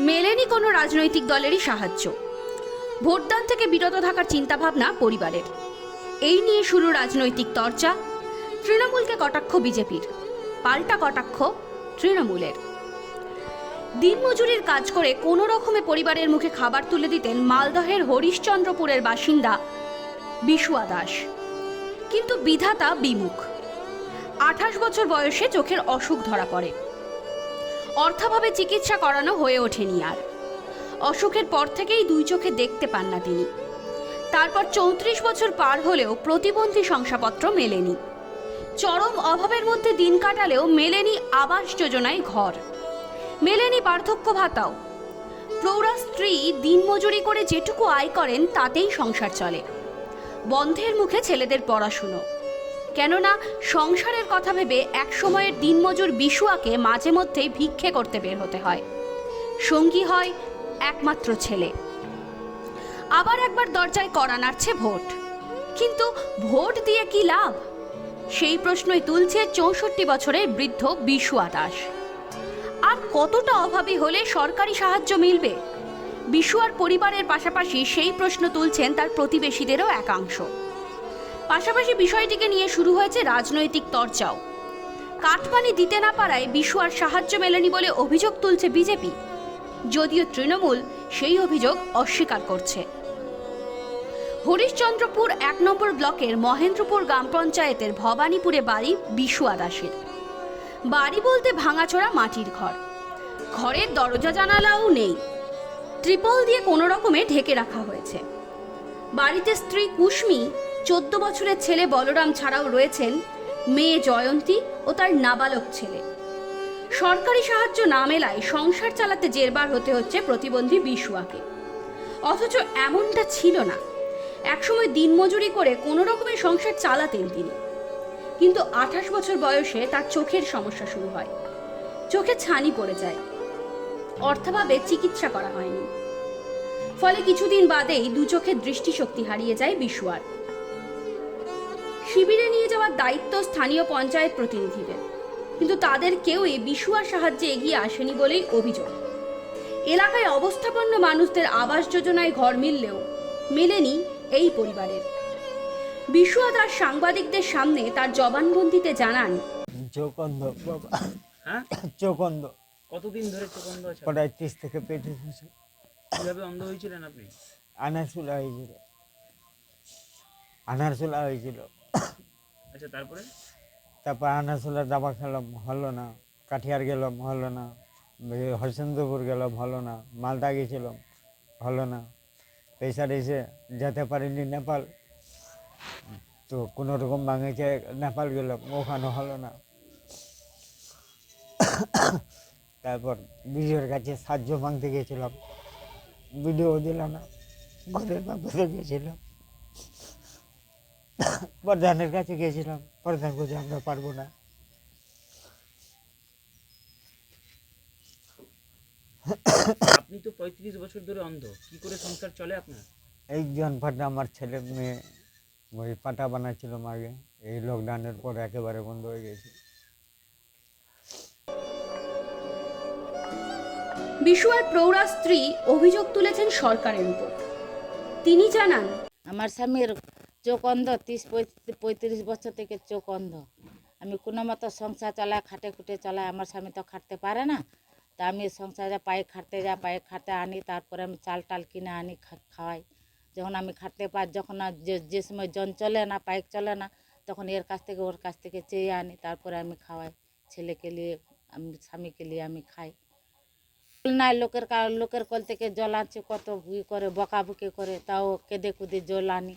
মেলেনি কোনো রাজনৈতিক দলেরই সাহায্য। ভোটদান থেকে বিরত থাকার চিন্তাভাবনা পরিবারের। এই নিয়ে শুরু রাজনৈতিক চর্চা তৃণমূলকে কটাক্ষ বিজেপির, পাল্টা কটাক্ষ তৃণমূলের। দিনমজুরির কাজ করে কোনো রকমে পরিবারের মুখে খাবার তুলে দিতেন মালদহের হরিশ্চন্দ্রপুরের বাসিন্দা বিশুয়া দাস। কিন্তু বিধাতা বিমুখ। আঠাশ বছর বয়সে চোখের অসুখ ধরা পড়ে। অর্থাভাবে চিকিৎসা করানো হয়ে ওঠেনি আর। অসুখের পর থেকেই দুই চোখে দেখতে পান না তিনি। তারপর চৌত্রিশ বছর পার হলেও প্রতিবন্ধী শংসাপত্র মেলেনি। চরম অভাবের মধ্যে দিন কাটালেও মেলেনি আবাস যোজনায় ঘর। মেলেনি পার্থক্য ভাতাও। প্রৌঢ়া স্ত্রী দিনমজুরি করে যেটুকু আয় করেন তাতেই সংসার চলে। বন্ধের মুখে ছেলেদের পড়াশুনো। কেননা সংসারের কথা ভেবে এক সময়ের দিনমজুর বিশুয়াকে মাঝে মধ্যেই ভিক্ষে করতে বের হতে হয়। সঙ্গী হয় একমাত্র ছেলে। আবার একবার দরজায় করা নাড়ছে ভোট। কিন্তু ভোট দিয়ে কি লাভ? সেই প্রশ্নই তুলছে চৌষট্টি বছরের বৃদ্ধ বিশুয়া দাস। আর কতটা অভাবী হলে সরকারি সাহায্য মিলবে? বিশুয়ার পরিবারের পাশাপাশি সেই প্রশ্ন তুলছেন তার প্রতিবেশীদেরও একাংশ। পাশাপাশি বিষয়টিকে নিয়ে শুরু হয়েছে রাজনৈতিক চর্চাও কাঠমানি দিতে না পারায় বিশুয়ার সাহায্য মেলেনি বলে অভিযোগ তুলছে বিজেপি। যদিও তৃণমূল সেই অভিযোগ অস্বীকার করছে। হরিশ্চন্দ্রপুর এক নম্বর ব্লকের মহেন্দ্রপুর গ্রাম পঞ্চায়েতের ভবানীপুরে বাড়ি বিশুয়া দাসের বাড়ি বলতে ভাঙাচোরা মাটির ঘর। ঘরের দরজা জানালাও নেই। ত্রিপল দিয়ে কোনো রকমে ঢেকে রাখা হয়েছে। বাড়িতে স্ত্রী কুশ্মি চোদ্দ বছরের ছেলে বলরাম ছাড়াও রয়েছেন মেয়ে জয়ন্তী ও তার নাবালক ছেলে। সরকারি সাহায্য না মেলায় সংসার চালাতে জেরবার হতে হচ্ছে প্রতিবন্ধী বিশুয়াকে। অথচ এমনটা ছিল না। একসময় দিনমজুরি করে কোনো রকমের সংসার চালাতেন তিনি। কিন্তু আঠাশ বছর বয়সে তার চোখের সমস্যা শুরু হয়। চোখে ছানি পড়ে যায়। অর্থাভাবে চিকিৎসা করা হয়নি। ফলে কিছুদিন বাদেই দু চোখের দৃষ্টিশক্তি হারিয়ে যায় বিশুয়ার। শিবিরে নিয়ে যাওয়ার দায়িত্ব স্থানীয় পঞ্চায়েত প্রতিনিধিদের। কিন্তু তাদের কেউই বিশুয়ার সাহায্যে এগিয়ে আসেনি বলেই অভিযোগ। এলাকায় অবস্থাপন্ন মানুষদের আবাস যোজনায় ঘর মিললেও মেলেনি এই পরিবারের। বিশুয়া দাস সাংবাদিকদের সামনে তার জবানবন্দিতে জানান চৌকন্দ। বাবা হ্যাঁ? চৌকন্দ। কতদিন ধরে চোখ আছে? প্রায় ত্রিশ থেকে পেটে কীভাবে অন্ধ হয়েছিলেন আপনি? আনারসুলা হয়েছিল। আনারসুলা হয়েছিল। আচ্ছা তারপরে? তারপর আনারসুলার দাবা খেলাম, হলো না। কাঠিয়ার গেলাম, হলো না। হরিচন্দ্রপুর গেলাম, হলো না। মালদা গেছিলাম, হলো না। পেশার এসে যেতে পারিনি নেপাল। তো কোনো রকম ভাঙেছে, নেপাল গেলাম, ওখানে হলো না। তারপর বিজয়ের কাছে সাহায্য মাংতে গেছিলাম। ভিডিও দিল না, ঘরের ব্যাপারে গেছিলাম। প্রধানের কাছে গেছিলাম। প্রধান বলছে আমরা পারব না। আপনি তো পঁয়ত্রিশ বছর ধরে অন্ধ। কি করে সংসার চলে আপনার? একজন ফাটা আমার ছেলে মেয়ে ওই পাটা বানাচ্ছিল আগে এই লকডাউনের পর একেবারে বন্ধ হয়ে গেছে। বিশুয়ার প্রৌঢ়া স্ত্রী অভিযোগ তুলেছেন সরকারের উপর। তিনি জানান আমার স্বামীর চোখ অন্ধ তিরিশ পঁয়ত্রিশ বছর থেকে চোখ অন্ধ আমি কোনো মতো সংসার চালাই খাটে খুটে চালাই আমার স্বামী তো খাটতে পারে না। তা আমি সংসারে পায়ে খাটতে যাই পায়ে খাটতে আনি, তারপরে আমি চাল টাল কিনে আনি খাওয়াই। যখন আমি খাটতে পার যখন আর যে যে সময় জন চলে না, পাইক চলে না, তখন এর কাছ থেকে, ওর কাছ থেকে চেয়ে আনি, তারপরে আমি খাওয়াই। ছেলেকে নিয়ে আমি, স্বামীকে নিয়ে আমি খাই। নাই লোকের লোকের কল থেকে জল আনছে, কত ই করে, বকাবকি করে, তাও কেঁদে কুদে জল আনি।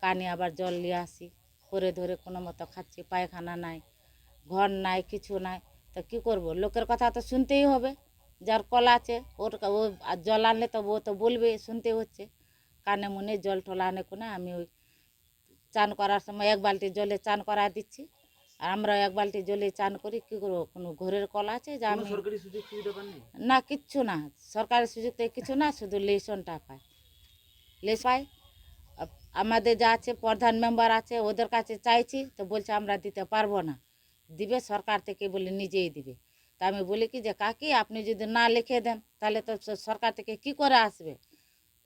কানে আবার জল নিয়ে আসি। করে ধরে কোনো মতো খাচ্ছি পায়খানা নাই ঘর নাই কিছু নাই। তো কী করব? লোকের কথা তো শুনতেই হবে। যার কল আছে ওর ও আর জল আনলে তো ও তো বলবে শুনতে হচ্ছে। কানে মনে জল টল আনে কোনে আমি ওই চান করার সময় এক বালতি জলে চান করা দিচ্ছি। আর আমরা এক বালতি জলে চান করি কী করব? কোনো ঘরের কল আছে যে আমি না কিচ্ছু না। সরকারি সুযোগ থেকে কিছু না শুধু লেশনটা পায়। লেস আপ- আমাদের যা আছে প্রধান মেম্বার আছে ওদের কাছে চাইছি তো বলছে আমরা দিতে পারব না। দিবে সরকার থেকে বলে নিজেই দিবে। তা আমি বলি কি যে কাকি আপনি যদি না লিখে দেন তাহলে তো সরকার থেকে কি করে আসবে?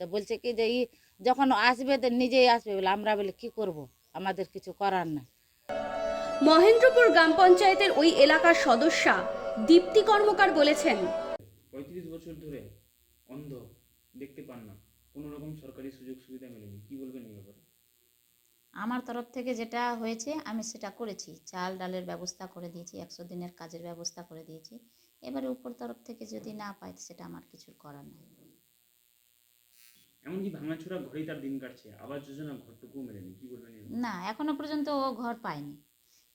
তো বলছে কি যে ই যখন আসবে তো নিজেই আসবে। বলে আমরা বলে কি করব? আমাদের কিছু করার নাই। মহেন্দ্রপুর গ্রাম পঞ্চায়েতের ওই এলাকার সদস্যা দীপ্তি কর্মকার বলেছেন পঁয়ত্রিশ বছর ধরে অন্ধ দেখতে পান না। কোনো রকম সরকারি সুযোগ সুবিধা মেলেনি। কি বলবেন এই ব্যাপারে? আমার তরফ থেকে যেটা হয়েছে আমি সেটা করেছি। চাল ডালের ব্যবস্থা করে দিয়েছি একশো দিনের কাজের ব্যবস্থা করে দিয়েছি। এবারে উপর তরফ থেকে যদি না পাই সেটা আমার কিছুর করার নেই। এমনকি ভাঙাচোরা ঘরেই তার দিন কাটছে। আবাস যোজনা ঘরটুকুও মেলেনি। কি বলবেন না এখনও পর্যন্ত ও ঘর পায়নি।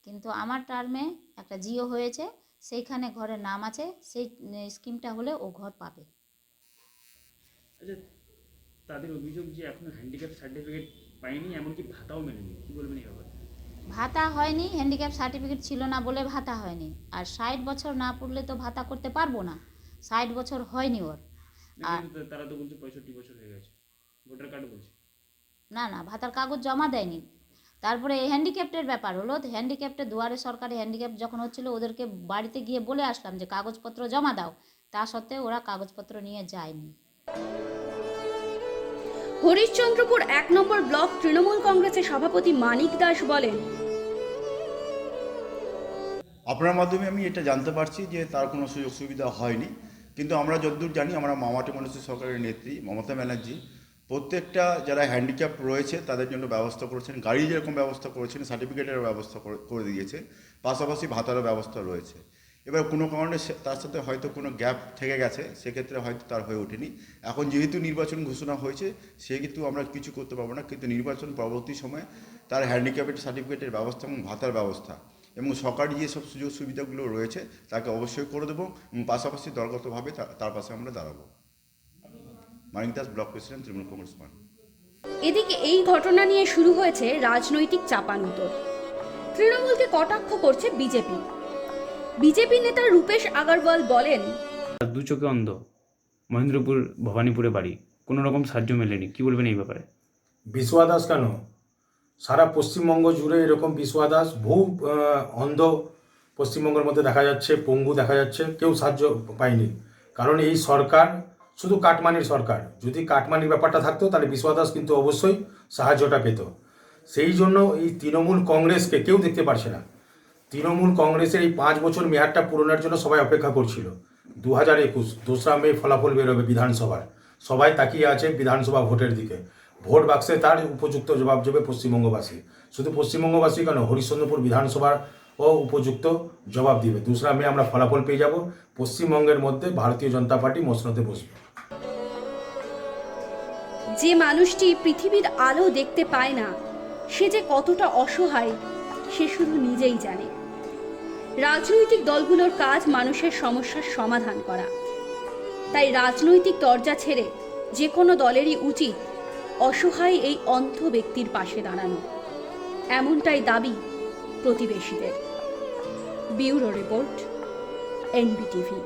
কিন্তু আমার টার্মে একটা জিও হয়েছে সেইখানে ঘরের নাম আছে সেই স্কিমটা হলে ও ঘর পাবে। আচ্ছা তাদের অভিযোগ যে এখনও হ্যান্ডিক্যাপ সার্টিফিকেট পায়নি এমনকি ভাতাও মেলেনি। কি বলবেন এই ব্যাপারে? ভাতা হয়নি হ্যান্ডিক্যাপ সার্টিফিকেট ছিল না বলে ভাতা হয়নি। আর ষাট বছর না পড়লে তো ভাতা করতে পারব না। ষাট বছর হয়নি ওর। আর- তারা তো বলছে পঁয়ষট্টি বছর হয়ে গেছে। ভোটার কার্ড বলছে। না না ভাতার কাগজ জমা দেয়নি। তারপরে এই হ্যান্ডিক্যাপ্টের ব্যাপার হলো হ্যান্ডিক্যাপ্টের দুয়ারে সরকারি হ্যান্ডিক্যাপ যখন হচ্ছিল ওদেরকে বাড়িতে গিয়ে বলে আসলাম যে কাগজপত্র জমা দাও। তা সত্ত্বেও ওরা কাগজপত্র নিয়ে যায়নি। হরিশ্চন্দ্রপুর এক নম্বর ব্লক তৃণমূল কংগ্রেসের সভাপতি মানিক দাস বলেন, আপনার মাধ্যমে আমি এটা জানতে পারছি যে তার কোনো সুযোগ সুবিধা হয়নি। কিন্তু আমরা যতদূর জানি, আমরা মামাটি মানুষের সরকারের নেত্রী, মমতা ব্যানার্জি, প্রত্যেকটা যারা হ্যান্ডিক্যাপ রয়েছে, তাদের জন্য ব্যবস্থা করেছেন। গাড়ি যেরকম ব্যবস্থা করেছেন সার্টিফিকেটের ব্যবস্থা করে- করে দিয়েছে। পাশাপাশি ভাতারও ব্যবস্থা রয়েছে। এবার কোনো কারণে তার সাথে হয়তো কোনো গ্যাপ থেকে গেছে, সেক্ষেত্রে হয়তো তার হয়ে ওঠেনি। এখন যেহেতু নির্বাচন ঘোষণা হয়েছে সে কিন্তু আমরা কিছু করতে পারব না, কিন্তু নির্বাচন পরবর্তী সময়ে তার হ্যান্ডিক্যাপের সার্টিফিকেটের ব্যবস্থা এবং ভাতার ব্যবস্থা এবং সরকারি যেসব সুযোগ সুবিধাগুলো রয়েছে, তাকে অবশ্যই করে দেবো এবং পাশাপাশি দলগতভাবে তার পাশে আমরা দাঁড়াবো। Manik Das, block president, Trinamool Congress party. এদিকে এই ঘটনা নিয়ে শুরু হয়েছে রাজনৈতিক চাপানুতর তৃণমূলকে কটাক্ষ করছে বিজেপি। বিজেপি নেতা রূপেশ আগরওয়াল বলেন দু চোখে অন্ধ মহেন্দ্রপুর ভবানীপুরে বাড়ি। কোনো রকম সাহায্য মেলেনি। কি বলবেন এই ব্যাপারে? বিশ্বা দাস কেন? সারা পশ্চিমবঙ্গ জুড়ে এরকম বিশ্বা দাস বহু অন্ধ পশ্চিমবঙ্গের মধ্যে দেখা যাচ্ছে পঙ্গু দেখা যাচ্ছে কেউ সাহায্য পায়নি। কারণ এই সরকার শুধু কাটমানির সরকার। যদি কাটমানির ব্যাপারটা থাকতো তাহলে বিশ্বা দাস কিন্তু অবশ্যই সাহায্যটা পেত। সেই জন্য এই তৃণমূল কংগ্রেসকে কেউ দেখতে পারছে না। তৃণমূল কংগ্রেসের এই পাঁচ বছর মেয়াদটা পূরণের জন্য সবাই অপেক্ষা করছিল। দু হাজার একুশ দোসরা মে ফলাফল বেরোবে বিধানসভার। সবাই তাকিয়ে আছে বিধানসভা ভোটের দিকে। ভোট বাক্সে তার উপযুক্ত জবাব দেবে পশ্চিমবঙ্গবাসী। শুধু পশ্চিমবঙ্গবাসী কেন, হরিশ্চন্দ্রপুর বিধানসভার ও উপযুক্ত জবাব দিবে। দোসরা মে আমরা ফলাফল পেয়ে যাব। পশ্চিমবঙ্গের মধ্যে ভারতীয় জনতা পার্টি মসনদে বসবে। যে মানুষটি পৃথিবীর আলো দেখতে পায় না, সে যে কতটা অসহায়, সে শুধু নিজেই জানে। রাজনৈতিক দলগুলোর কাজ মানুষের সমস্যার সমাধান করা। তাই রাজনৈতিক দরজা ছেড়ে যে কোনো দলেরই উচিত অসহায় এই অন্ধ ব্যক্তির পাশে দাঁড়ানো। এমনটাই দাবি প্রতিবেশীদের। Bureau report, NBTV.